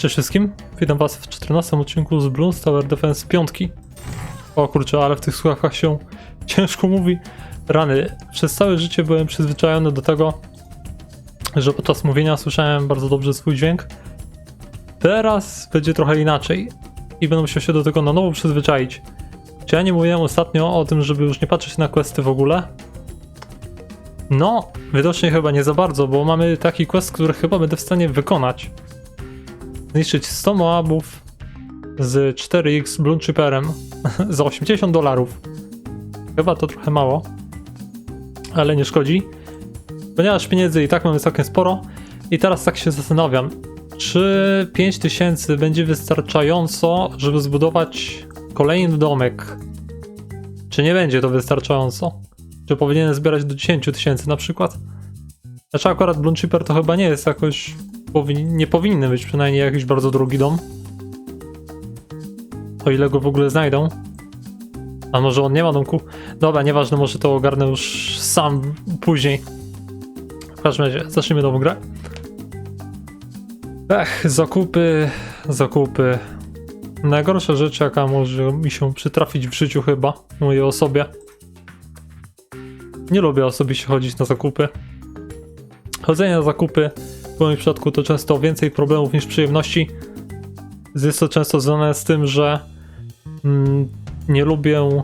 Cześć wszystkim, witam was w 14 odcinku z Bloons Tower Defense 5. O kurczę, ale w tych słuchawkach się ciężko mówi. Rany, przez całe życie byłem przyzwyczajony do tego, że podczas mówienia słyszałem bardzo dobrze swój dźwięk. Teraz będzie trochę inaczej i będę musiał się do tego na nowo przyzwyczaić. Czy ja nie mówiłem ostatnio o tym, żeby już nie patrzeć na questy w ogóle? No, widocznie chyba nie za bardzo, bo mamy taki quest, który chyba będę w stanie wykonać zniszczyć 100 moabów z 4x Bloom za 80 dolarów. Chyba to trochę mało, ale nie szkodzi. Ponieważ pieniędzy i tak mamy całkiem sporo i teraz tak się zastanawiam, czy 5000 będzie wystarczająco, żeby zbudować kolejny domek? Czy nie będzie to wystarczająco? Czy powinienem zbierać do 10 tysięcy na przykład? Znaczy akurat Bloom to chyba nie jest jakoś powin nie powinny być przynajmniej jakiś bardzo drogi dom. O ile go w ogóle znajdą. A może on nie ma domku? Dobra, nieważne, może to ogarnę już sam później. W każdym razie, zacznijmy nową grę. Ech, zakupy, zakupy. Najgorsza rzecz, jaka może mi się przytrafić w życiu chyba, mojej osobie. Nie lubię osobiście chodzić na zakupy. Chodzenie na zakupy w moim przypadku to często więcej problemów niż przyjemności. Jest to często związane z tym, że mm, nie lubię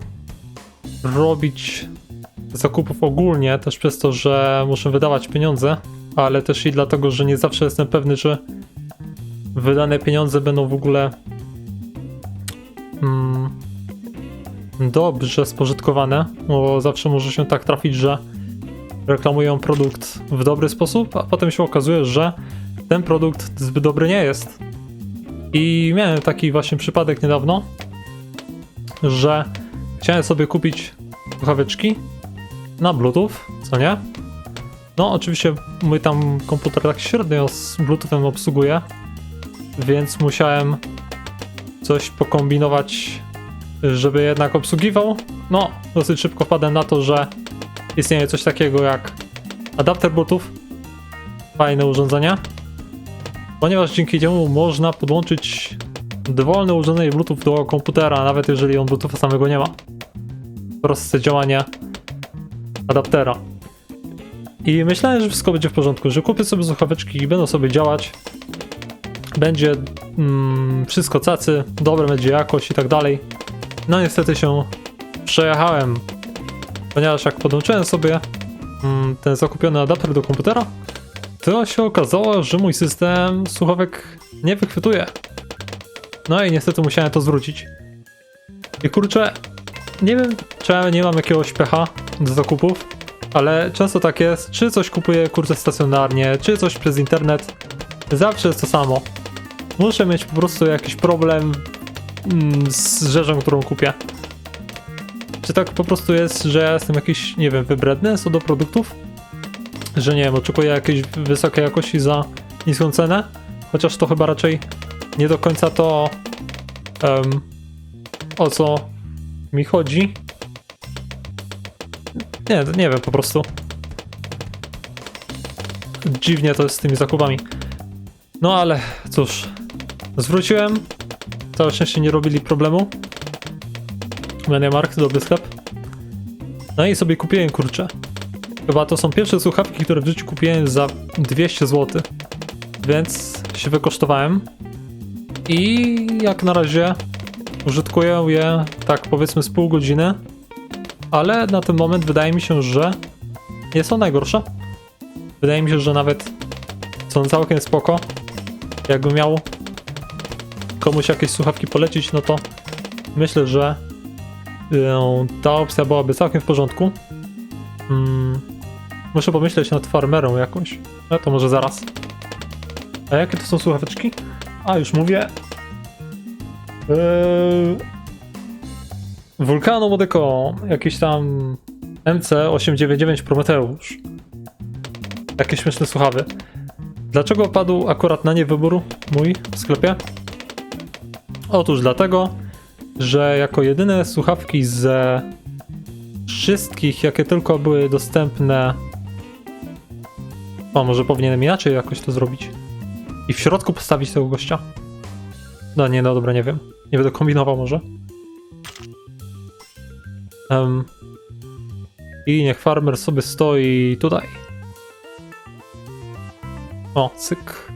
robić zakupów ogólnie, też przez to, że muszę wydawać pieniądze, ale też i dlatego, że nie zawsze jestem pewny, czy wydane pieniądze będą w ogóle mm, dobrze spożytkowane, bo zawsze może się tak trafić, że reklamują produkt w dobry sposób, a potem się okazuje, że ten produkt zbyt dobry nie jest. I miałem taki właśnie przypadek niedawno, że chciałem sobie kupić słuchaweczki na Bluetooth, co nie? No, oczywiście mój tam komputer tak średnio z Bluetoothem obsługuje, więc musiałem coś pokombinować, żeby jednak obsługiwał. No, dosyć szybko wpadłem na to, że istnieje coś takiego jak adapter Bluetooth. Fajne urządzenie. Ponieważ dzięki niemu można podłączyć dowolne urządzenie Bluetooth do komputera, nawet jeżeli on Bluetootha samego nie ma. Proste działanie adaptera. I myślałem, że wszystko będzie w porządku, że kupię sobie słuchaweczki i będą sobie działać. Będzie mm, wszystko cacy, dobre będzie jakość i tak dalej. No niestety się przejechałem ponieważ jak podłączyłem sobie mm, ten zakupiony adapter do komputera, to się okazało, że mój system słuchawek nie wychwytuje. No i niestety musiałem to zwrócić. I kurczę, nie wiem, czy nie mam jakiegoś pecha do zakupów, ale często tak jest, czy coś kupuję kurczę stacjonarnie, czy coś przez internet, zawsze jest to samo. Muszę mieć po prostu jakiś problem mm, z rzeczą, którą kupię. Czy tak po prostu jest, że ja jestem jakiś, nie wiem, wybredny co do produktów? Że nie wiem, oczekuję jakiejś wysokiej jakości za niską cenę? Chociaż to chyba raczej nie do końca to em, o co mi chodzi. Nie, nie wiem po prostu. Dziwnie to jest z tymi zakupami. No ale cóż, zwróciłem. Całe szczęście nie robili problemu. Mediamarkt, dobry sklep. No i sobie kupiłem kurczę. Chyba to są pierwsze słuchawki, które w życiu kupiłem za 200 zł. Więc się wykosztowałem. I jak na razie użytkuję je tak powiedzmy z pół godziny. Ale na ten moment wydaje mi się, że nie są najgorsze. Wydaje mi się, że nawet są całkiem spoko. Jakbym miał komuś jakieś słuchawki polecić, no to myślę, że ta opcja byłaby całkiem w porządku. Mm, muszę pomyśleć nad farmerą jakąś. No to może zaraz. A jakie to są słuchaweczki? A, już mówię. Eee... Vulcano Modeco, jakieś tam MC899 Prometeusz. Jakie śmieszne słuchawy. Dlaczego padł akurat na nie wybór mój w sklepie? Otóż dlatego, że jako jedyne słuchawki ze wszystkich, jakie tylko były dostępne. O, może powinienem inaczej jakoś to zrobić. I w środku postawić tego gościa. No nie, no dobra, nie wiem. Nie będę kombinował może. Em, I niech farmer sobie stoi tutaj. O, cyk.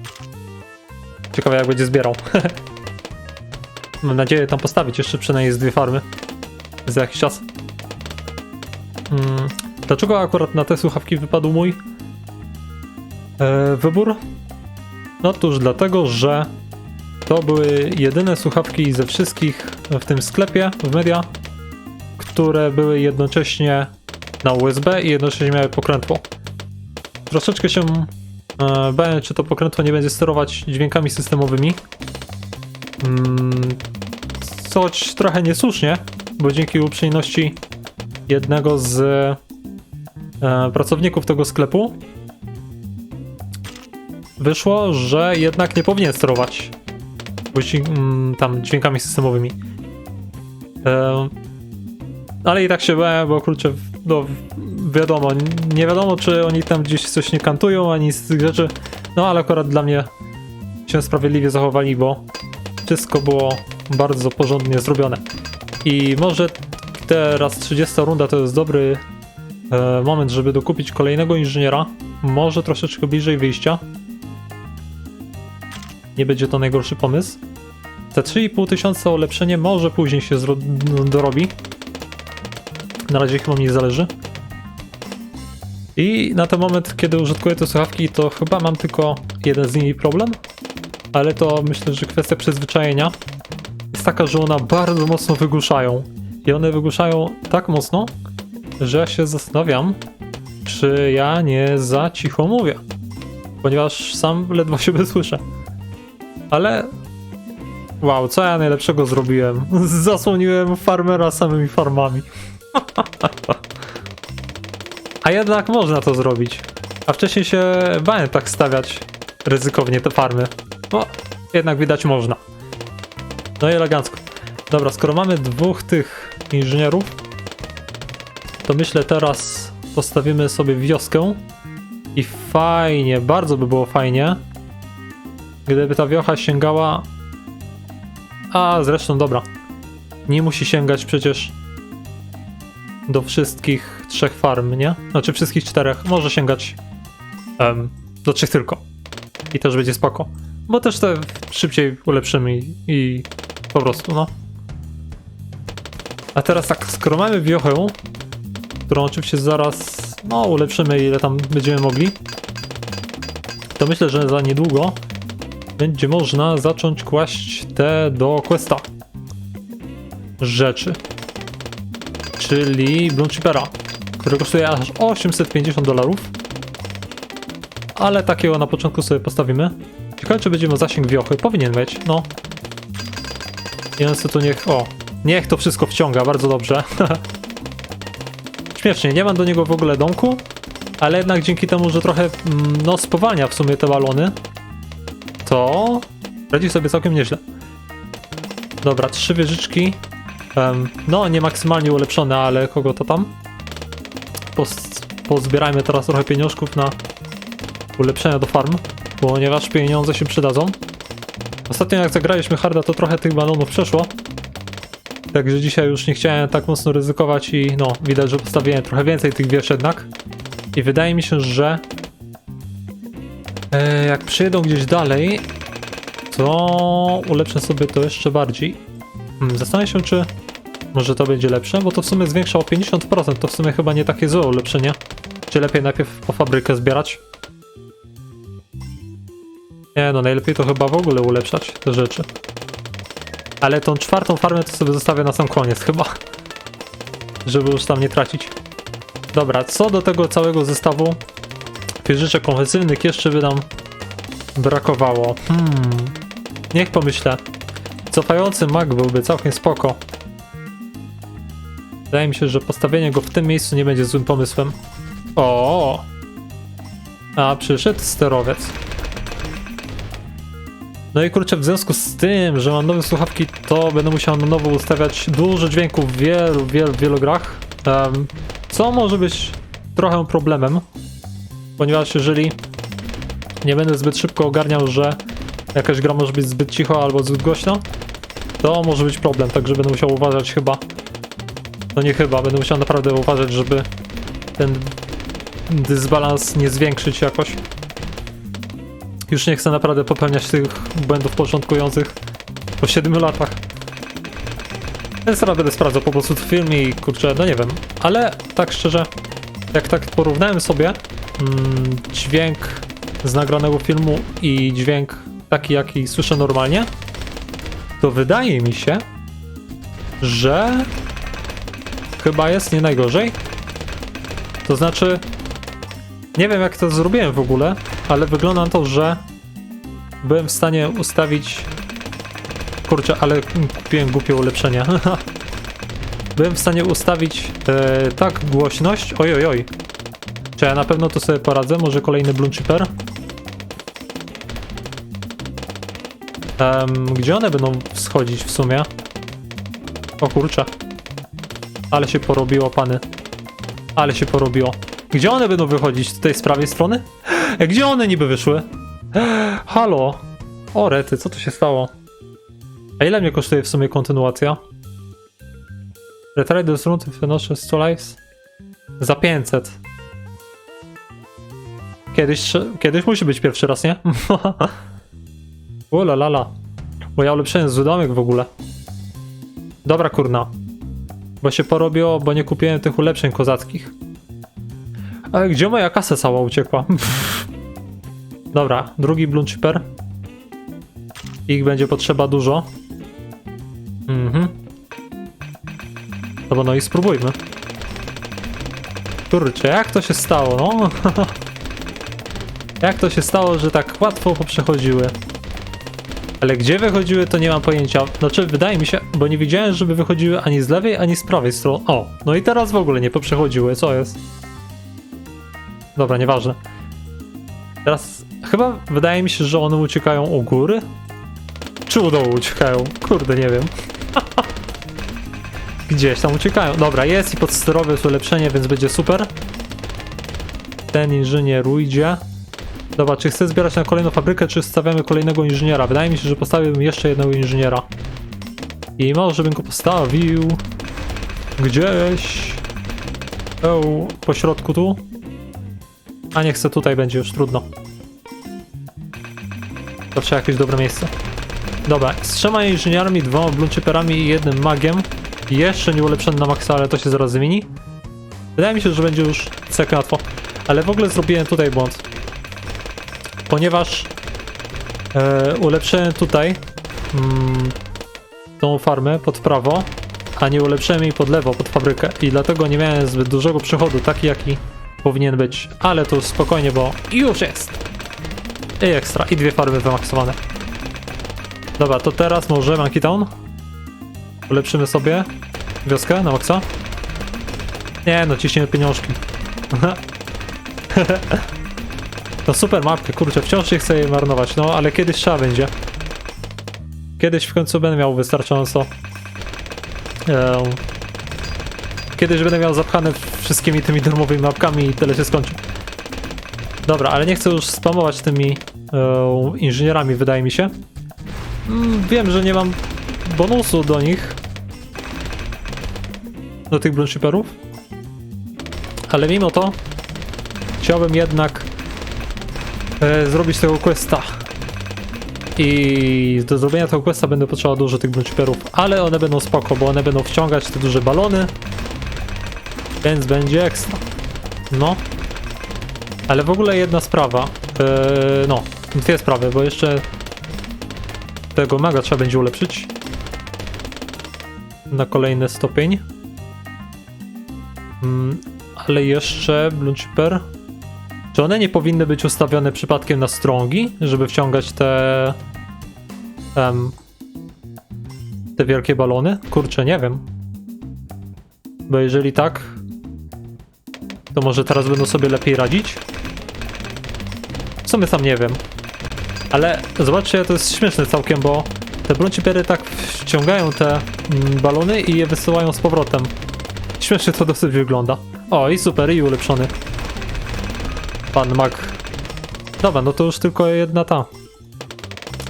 Ciekawe jak będzie zbierał. Mam nadzieję tam postawić jeszcze przynajmniej z dwie farmy. Za jakiś czas. Mm, dlaczego akurat na te słuchawki wypadł mój e, wybór? No Otóż dlatego, że to były jedyne słuchawki ze wszystkich w tym sklepie, w media, które były jednocześnie na USB i jednocześnie miały pokrętło. Troszeczkę się e, bałem, czy to pokrętło nie będzie sterować dźwiękami systemowymi. Mm, coś trochę niesłusznie, bo dzięki uprzejmości jednego z e, pracowników tego sklepu wyszło, że jednak nie powinien sterować mm, tam dźwiękami systemowymi. E, ale i tak się bałem, bo kurczę, no wiadomo, nie wiadomo czy oni tam gdzieś coś nie kantują, ani z tych rzeczy. No ale akurat dla mnie się sprawiedliwie zachowali, bo wszystko było bardzo porządnie zrobione. I może teraz 30 runda to jest dobry e, moment, żeby dokupić kolejnego inżyniera. Może troszeczkę bliżej wyjścia. Nie będzie to najgorszy pomysł. Te 3,5 tysiąca ulepszenie może później się dorobi. Na razie chyba mi nie zależy. I na ten moment, kiedy użytkuję te słuchawki, to chyba mam tylko jeden z nimi problem. Ale to myślę, że kwestia przyzwyczajenia jest taka, że one bardzo mocno wygłuszają. I one wygłuszają tak mocno, że się zastanawiam, czy ja nie za cicho mówię. Ponieważ sam ledwo siebie słyszę. Ale. Wow, co ja najlepszego zrobiłem? Zasłoniłem farmera samymi farmami. A jednak można to zrobić. A wcześniej się bałem tak stawiać ryzykownie te farmy. No, jednak widać można. No i elegancko. Dobra, skoro mamy dwóch tych inżynierów, to myślę teraz postawimy sobie wioskę. I fajnie, bardzo by było fajnie, gdyby ta wiocha sięgała. A zresztą dobra. Nie musi sięgać przecież do wszystkich trzech farm, nie? Znaczy wszystkich czterech. Może sięgać em, do trzech tylko. I też będzie spoko. Bo też te szybciej ulepszymy i, i po prostu, no. A teraz tak, skoro mamy wiochę, którą oczywiście zaraz, no, ulepszymy ile tam będziemy mogli, to myślę, że za niedługo będzie można zacząć kłaść te do questa rzeczy. Czyli Bloom Chippera, który kosztuje aż 850 dolarów. Ale takiego na początku sobie postawimy. Ciekawe, czy będzie miał zasięg wiochy. Powinien mieć, no. I tu niech... O, niech to wszystko wciąga, bardzo dobrze. Śmiesznie, nie mam do niego w ogóle domku, ale jednak dzięki temu, że trochę, mm, no, spowalnia w sumie te balony, to radzi sobie całkiem nieźle. Dobra, trzy wieżyczki. Em, no, nie maksymalnie ulepszone, ale kogo to tam? Pos pozbierajmy teraz trochę pieniążków na ulepszenia do farm, ponieważ pieniądze się przydadzą. Ostatnio jak zagraliśmy harda, to trochę tych balonów przeszło. Także dzisiaj już nie chciałem tak mocno ryzykować i no, widać, że postawiłem trochę więcej tych wież jednak. I wydaje mi się, że e, jak przyjedą gdzieś dalej, to ulepszę sobie to jeszcze bardziej. Hmm, zastanawiam się, czy może to będzie lepsze, bo to w sumie zwiększa o 50%, to w sumie chyba nie takie złe ulepszenie. Czy lepiej najpierw po fabrykę zbierać? Nie no, najlepiej to chyba w ogóle ulepszać te rzeczy. Ale tą czwartą farmę to sobie zostawię na sam koniec chyba. Żeby już tam nie tracić. Dobra, co do tego całego zestawu wieżyczek ofensywnych jeszcze by nam brakowało. Hmm. Niech pomyślę. Cofający mag byłby całkiem spoko. Wydaje mi się, że postawienie go w tym miejscu nie będzie złym pomysłem. O! A przyszedł sterowiec. No i kurczę, w związku z tym, że mam nowe słuchawki, to będę musiał na nowo ustawiać dużo dźwięków w wielu, wielu, wielu grach. Em, co może być trochę problemem, ponieważ jeżeli nie będę zbyt szybko ogarniał, że jakaś gra może być zbyt cicho albo zbyt głośno, to może być problem, także będę musiał uważać chyba. No nie chyba, będę musiał naprawdę uważać, żeby ten dysbalans nie zwiększyć jakoś. Już nie chcę naprawdę popełniać tych błędów początkujących po 7 latach. Więc teraz będę sprawdzał po prostu film i kurczę, no nie wiem. Ale tak szczerze, jak tak porównałem sobie mm, dźwięk z nagranego filmu i dźwięk taki, jaki słyszę normalnie, to wydaje mi się, że chyba jest nie najgorzej. To znaczy, nie wiem jak to zrobiłem w ogóle, ale wygląda na to, że byłem w stanie ustawić. Kurczę, ale kupiłem głupie ulepszenia. byłem w stanie ustawić e, tak głośność. Oj, oj. Czy ja na pewno to sobie poradzę? Może kolejny Bloom Chipper? Gdzie one będą wschodzić w sumie? O kurczę. Ale się porobiło, pany. Ale się porobiło. Gdzie one będą wychodzić? Tutaj z prawej strony? E, Gdzie one niby wyszły? Halo? O rety, co tu się stało? A ile mnie kosztuje w sumie kontynuacja? Retry room to finish 100 lives? Za 500. Kiedyś, kiedyś musi być pierwszy raz, nie? Ula lala. Bo ja ulepszyłem zły domek w ogóle. Dobra kurna. Bo się porobiło, bo nie kupiłem tych ulepszeń kozackich. Ale gdzie moja kasa cała uciekła? Dobra, drugi Bloom Chipper. Ich będzie potrzeba dużo. Mhm. Bo no i spróbujmy. Kurczę, jak to się stało, no? jak to się stało, że tak łatwo poprzechodziły? Ale gdzie wychodziły, to nie mam pojęcia. Znaczy, wydaje mi się, bo nie widziałem, żeby wychodziły ani z lewej, ani z prawej strony. O, no i teraz w ogóle nie poprzechodziły, co jest? Dobra, nieważne. Teraz chyba wydaje mi się, że one uciekają u góry? Czy u dołu uciekają? Kurde, nie wiem. Gdzieś tam uciekają. Dobra, jest i podsterowe jest ulepszenie, więc będzie super. Ten inżynier ujdzie. Dobra, czy chcę zbierać na kolejną fabrykę, czy stawiamy kolejnego inżyniera? Wydaje mi się, że postawiłbym jeszcze jednego inżyniera. I może bym go postawił gdzieś o, po środku tu. A nie chcę, tutaj będzie już trudno. To trzeba jakieś dobre miejsce. Dobra, z trzema inżynierami, dwoma blunczyperami i jednym magiem. Jeszcze nie ulepszony na maksa, ale to się zaraz zmieni. Wydaje mi się, że będzie już cek łatwo. Ale w ogóle zrobiłem tutaj błąd. Ponieważ e, ulepszyłem tutaj mm, tą farmę pod prawo, a nie ulepszyłem jej pod lewo, pod fabrykę. I dlatego nie miałem zbyt dużego przychodu, taki jaki powinien być. Ale to spokojnie, bo już jest. I ekstra, i dwie farmy wymaksowane. Dobra, to teraz może Monkey Town. Ulepszymy sobie wioskę na maksa. Nie no, ciśniemy pieniążki. No super mapkę, kurczę, wciąż nie chcę jej marnować, no ale kiedyś trzeba będzie. Kiedyś w końcu będę miał wystarczająco. Kiedyś będę miał zapchane wszystkimi tymi darmowymi mapkami i tyle się skończy. Dobra, ale nie chcę już spamować tymi e, inżynierami, wydaje mi się. Mm, wiem, że nie mam bonusu do nich. Do tych Bloodshipperów. Ale mimo to chciałbym jednak e, zrobić tego questa. I do zrobienia tego questa będę potrzebował dużo tych Bloodshipperów, ale one będą spoko, bo one będą wciągać te duże balony. Więc będzie ekstra. No. Ale w ogóle jedna sprawa. E, no, dwie sprawy, bo jeszcze tego maga trzeba będzie ulepszyć. Na kolejny stopień. Mm, ale jeszcze Bloom Chipper. Czy one nie powinny być ustawione przypadkiem na strongi, żeby wciągać te. em, te wielkie balony? Kurczę, nie wiem. Bo jeżeli tak, to może teraz będą sobie lepiej radzić? W sumie sam nie wiem. Ale zobaczcie, to jest śmieszne całkiem, bo te bluncipiery tak wciągają te mm, balony i je wysyłają z powrotem. Śmiesznie to dosyć wygląda. O, i super, i ulepszony. Pan Mag. Dobra, no to już tylko jedna ta.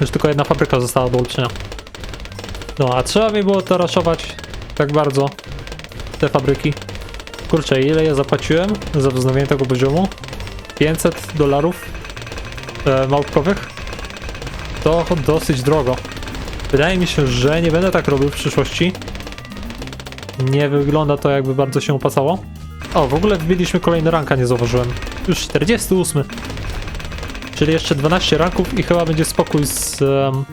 Już tylko jedna fabryka została do ulepszenia. No, a trzeba mi było to raszować tak bardzo te fabryki. Kurczę, ile ja zapłaciłem za wznowienie tego poziomu? 500 dolarów e, małpkowych? To dosyć drogo. Wydaje mi się, że nie będę tak robił w przyszłości. Nie wygląda to jakby bardzo się opłacało. O, w ogóle wbiliśmy kolejny ranka, nie zauważyłem. Już 48. Czyli jeszcze 12 ranków i chyba będzie spokój z... em,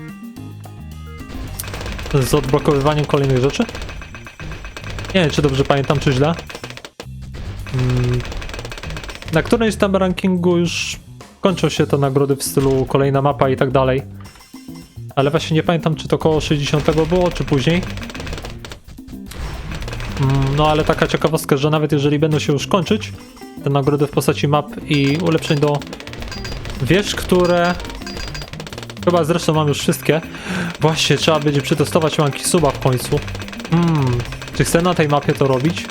z odblokowywaniem kolejnych rzeczy. Nie wiem, czy dobrze pamiętam, czy źle. Mm, Na którymś tam rankingu już kończą się te nagrody w stylu kolejna mapa i tak dalej. Ale właśnie nie pamiętam, czy to koło 60 było, czy później. Mm, No ale taka ciekawostka, że nawet jeżeli będą się już kończyć, te nagrody w postaci map i ulepszeń do wież, które chyba zresztą mam już wszystkie. Właśnie trzeba będzie przetestować manki suba w końcu. Hmm, czy chcę na tej mapie to robić?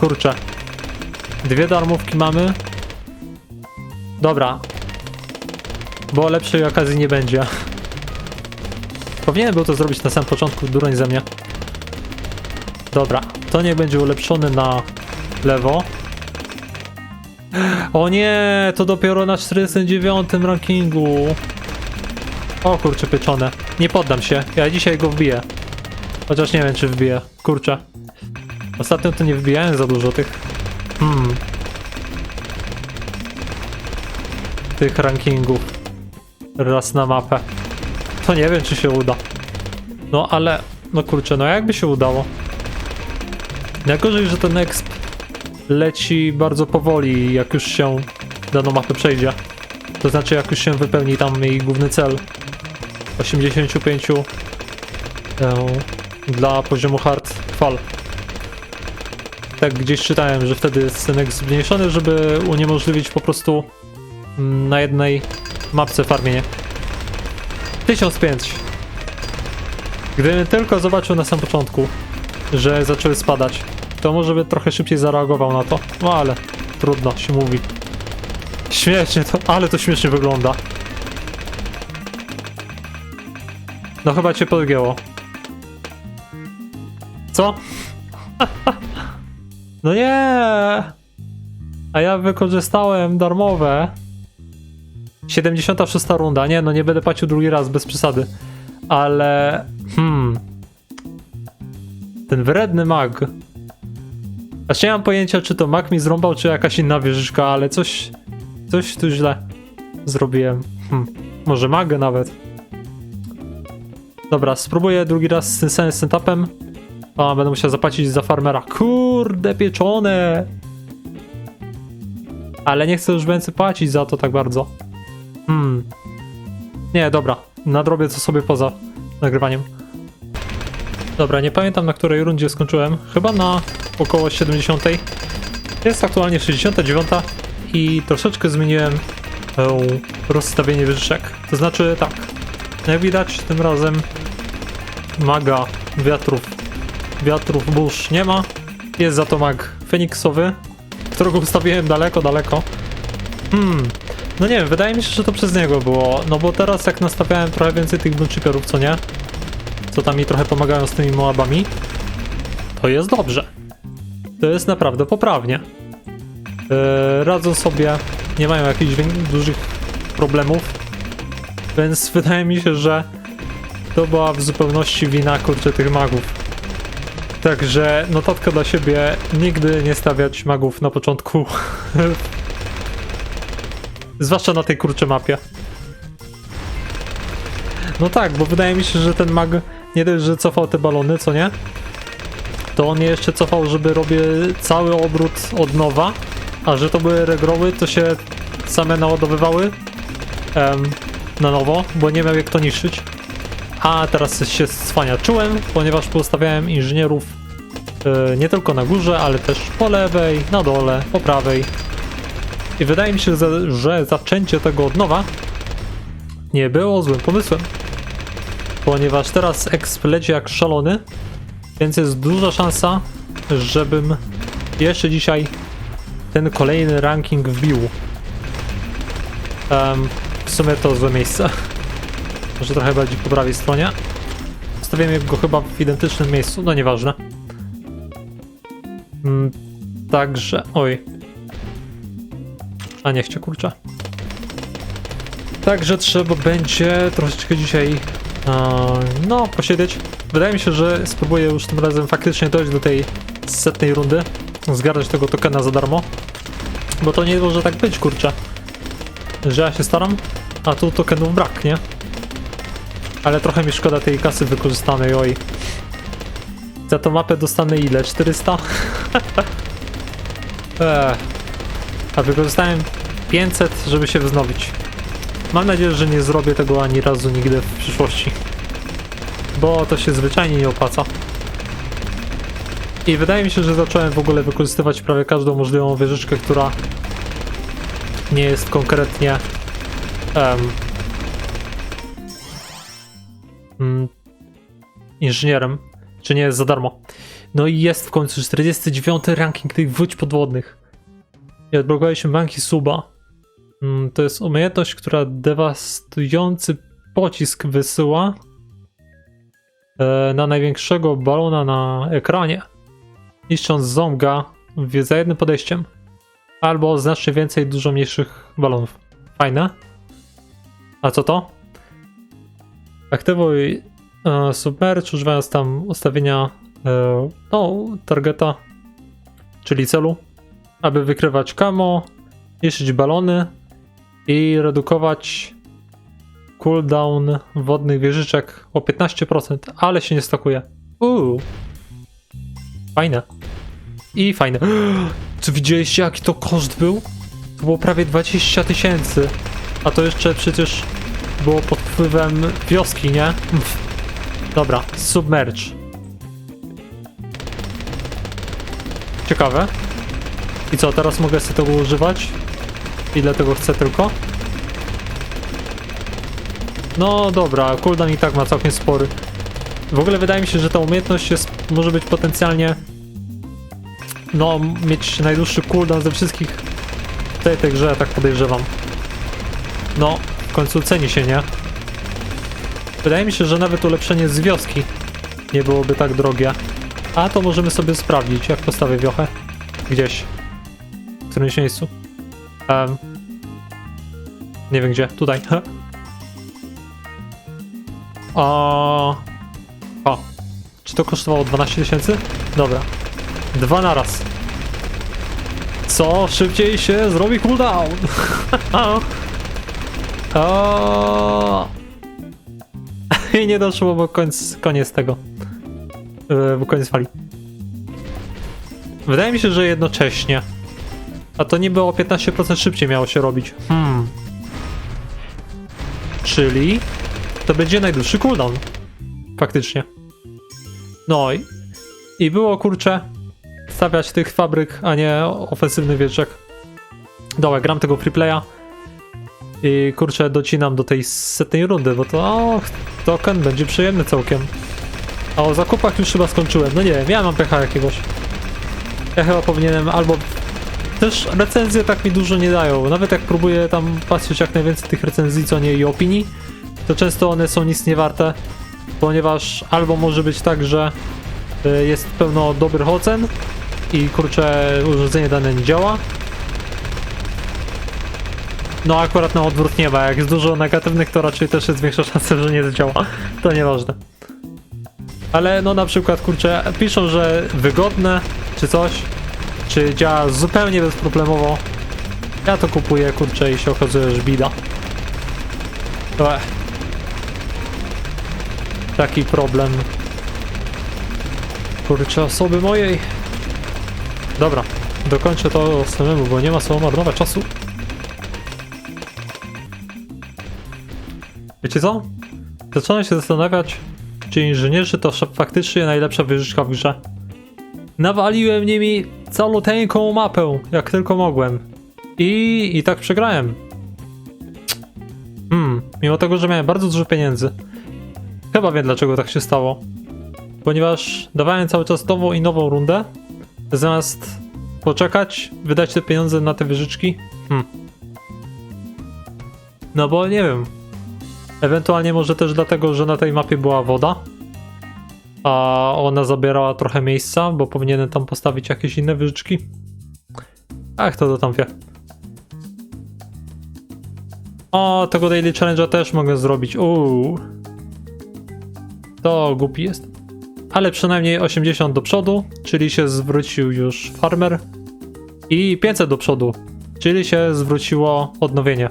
Kurczę. Dwie darmówki mamy. Dobra. Bo lepszej okazji nie będzie. Powinienem był to zrobić na samym początku, duroń ze mnie. Dobra, to niech będzie ulepszony na lewo. O nie, to dopiero na 49 rankingu. O kurczę pieczone. Nie poddam się, ja dzisiaj go wbiję. Chociaż nie wiem czy wbiję, kurczę. Ostatnio to nie wbijałem za dużo tych... Hmm. Tych rankingów. Raz na mapę. To nie wiem czy się uda. No ale... No kurczę, no jakby się udało. Najgorzej, że ten exp leci bardzo powoli, jak już się daną mapę przejdzie. To znaczy, jak już się wypełni tam jej główny cel. 85 e, dla poziomu hard fal. Tak gdzieś czytałem, że wtedy jest ten exp zmniejszony, żeby uniemożliwić po prostu mm, na jednej mapce farmienie. 1005. Gdybym tylko zobaczył na samym początku, że zaczęły spadać, to może by trochę szybciej zareagował na to. No ale trudno się mówi. Śmiesznie to, ale to śmiesznie wygląda. No chyba cię podgięło. Co? No nie! A ja wykorzystałem darmowe. 76 runda. Nie, no nie będę płacił drugi raz, bez przesady. Ale... Hmm... Ten wredny mag. Aż nie mam pojęcia, czy to mag mi zrąbał, czy jakaś inna wieżyczka, ale coś... Coś tu źle zrobiłem. Hmm. Może magę nawet. Dobra, spróbuję drugi raz z tym samym setupem. A, będę musiał zapłacić za farmera. Kurde, pieczone! Ale nie chcę już więcej płacić za to tak bardzo. Hmm. Nie, dobra. Nadrobię to sobie poza nagrywaniem. Dobra, nie pamiętam na której rundzie skończyłem. Chyba na około 70. Jest aktualnie 69 i troszeczkę zmieniłem e, rozstawienie wyższek. To znaczy tak, jak widać tym razem maga wiatrów, wiatrów burz nie ma. Jest za to mag feniksowy, którego ustawiłem daleko, daleko. Hmm, no nie wiem, wydaje mi się, że to przez niego było, no bo teraz jak nastawiałem trochę więcej tych bunchikerów, co nie? Co tam mi trochę pomagają z tymi moabami, to jest dobrze. To jest naprawdę poprawnie. Yy, radzą sobie, nie mają jakichś dużych problemów, więc wydaje mi się, że to była w zupełności wina kurczę tych magów. Także notatka dla siebie, nigdy nie stawiać magów na początku. Zwłaszcza na tej kurczę mapie. No tak, bo wydaje mi się, że ten mag nie dość, że cofał te balony, co nie? To on je jeszcze cofał, żeby robię cały obrót od nowa, a że to były regroły, to się same naładowywały em, na nowo, bo nie miał jak to niszczyć. A teraz się cwaniaczyłem, ponieważ poustawiałem inżynierów e, nie tylko na górze, ale też po lewej, na dole, po prawej. I wydaje mi się, że, zaczęcie tego od nowa nie było złym pomysłem. Ponieważ teraz exp leci jak szalony, więc jest duża szansa, żebym jeszcze dzisiaj ten kolejny ranking wbił. Em, w sumie to złe miejsce. Może trochę bardziej po prawej stronie. Stawiamy go chyba w identycznym miejscu, no nieważne. Mm, także, oj. A nie chcę, kurczę. Także trzeba będzie troszeczkę dzisiaj, e, no, posiedzieć. Wydaje mi się, że spróbuję już tym razem faktycznie dojść do tej setnej rundy. Zgarnąć tego tokena za darmo. Bo to nie może tak być, kurczę. Że ja się staram, a tu tokenów brak, nie? Ale trochę mi szkoda tej kasy wykorzystanej, oj. Za tą mapę dostanę ile? 400? Eee. A wykorzystałem 500, żeby się wznowić. Mam nadzieję, że nie zrobię tego ani razu nigdy w przyszłości. Bo to się zwyczajnie nie opłaca. I wydaje mi się, że zacząłem w ogóle wykorzystywać prawie każdą możliwą wieżyczkę, która nie jest konkretnie mm, inżynierem, czy nie jest za darmo. No i jest w końcu 49 ranking tych wódź podwodnych. I odblokowaliśmy banki suba. Mm, To jest umiejętność, która dewastujący pocisk wysyła e, na największego balona na ekranie, niszcząc ząbga w- za jednym podejściem. Albo znacznie więcej dużo mniejszych balonów. Fajne. A co to? Aktywuj e, submerge, używając tam ustawienia e, no, targeta, czyli celu, aby wykrywać kamo, niszczyć balony i redukować cooldown wodnych wieżyczek o 15%, ale się nie stakuje. Uuu. Fajne. I fajne. Czy widzieliście jaki to koszt był? To było prawie 20 tysięcy. A to jeszcze przecież było pod wpływem wioski, nie? Dobra, submerge. Ciekawe. I co, teraz mogę sobie tego używać? Ile tego chcę tylko? No dobra, cooldown i tak ma całkiem spory. W ogóle wydaje mi się, że ta umiejętność jest, może być potencjalnie no, mieć najdłuższy cooldown ze wszystkich tej, tej grze, tak podejrzewam. No, w końcu ceni się, nie? Wydaje mi się, że nawet ulepszenie z wioski nie byłoby tak drogie. A to możemy sobie sprawdzić, jak postawię wiochę. Gdzieś. Którymś miejscu. Em, nie wiem gdzie. Tutaj. O. O. Czy to kosztowało 12 tysięcy? Dobra. Dwa na raz. Co szybciej się zrobi cooldown? o. I nie doszło, bo końc, koniec tego. Yy, bo koniec fali. Wydaje mi się, że jednocześnie. A to niby o 15% szybciej miało się robić. Hmm. Czyli to będzie najdłuższy cooldown. Faktycznie. No i, i było kurczę stawiać tych fabryk, a nie ofensywnych wieczek. Dobra, gram tego freeplaya i kurczę docinam do tej setnej rundy, bo to o, token będzie przyjemny całkiem. A o zakupach już chyba skończyłem. No nie wiem, ja mam pecha jakiegoś. Ja chyba powinienem albo też recenzje tak mi dużo nie dają. Nawet jak próbuję tam patrzeć jak najwięcej tych recenzji, co nie i opinii, to często one są nic nie warte, ponieważ albo może być tak, że y, jest pełno dobrych ocen i kurczę urządzenie dane nie działa. No akurat na odwrót nie ma, jak jest dużo negatywnych, to raczej też jest większa szansa, że nie zadziała. To nieważne. Ale no na przykład kurczę piszą, że wygodne czy coś, czy działa zupełnie bezproblemowo. Ja to kupuję kurczę i się okazuje, że bida. Ech. Taki problem. Kurczę, osoby mojej. Dobra, dokończę to samemu, bo nie ma co marnować czasu. Wiecie co? Zacząłem się zastanawiać, czy inżynierzy to faktycznie najlepsza wyżyczka w grze. Nawaliłem nimi caluteńką mapę, jak tylko mogłem. I, i tak przegrałem. Hmm, mimo tego, że miałem bardzo dużo pieniędzy. Chyba wiem dlaczego tak się stało. Ponieważ dawałem cały czas nową i nową rundę, zamiast poczekać, wydać te pieniądze na te wyżyczki. Hmm. No bo nie wiem. Ewentualnie może też dlatego, że na tej mapie była woda. A ona zabierała trochę miejsca, bo powinienem tam postawić jakieś inne wieżyczki. Ach, to to tam wie. O, tego Daily Challenge'a też mogę zrobić. Uuu. To głupi jest. Ale przynajmniej 80 do przodu, czyli się zwrócił już farmer. I 500 do przodu, czyli się zwróciło odnowienie.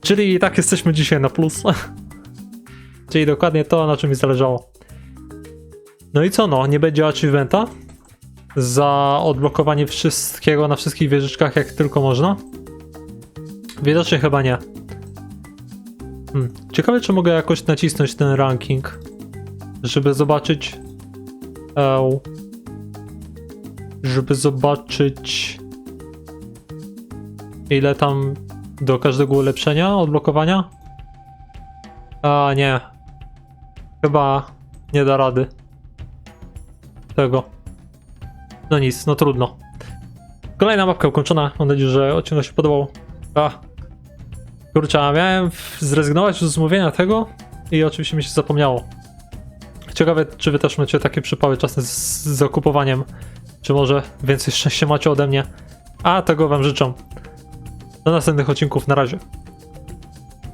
Czyli i tak jesteśmy dzisiaj na plus. czyli dokładnie to, na czym mi zależało. No i co no, nie będzie achievementa za odblokowanie wszystkiego na wszystkich wieżyczkach jak tylko można? Widocznie chyba nie. Hmm. Ciekawe, czy mogę jakoś nacisnąć ten ranking, żeby zobaczyć. Eł, żeby zobaczyć, ile tam do każdego ulepszenia, odblokowania. A nie. Chyba nie da rady tego. No nic, no trudno. Kolejna mapka ukończona. Mam nadzieję, że odcinek się podobał. A. Kurczę, miałem zrezygnować z mówienia tego i oczywiście mi się zapomniało. Ciekawe, czy wy też macie takie przypały czasem z, z zakupowaniem. Czy może więcej szczęścia macie ode mnie. A tego wam życzę. Do następnych odcinków, na razie.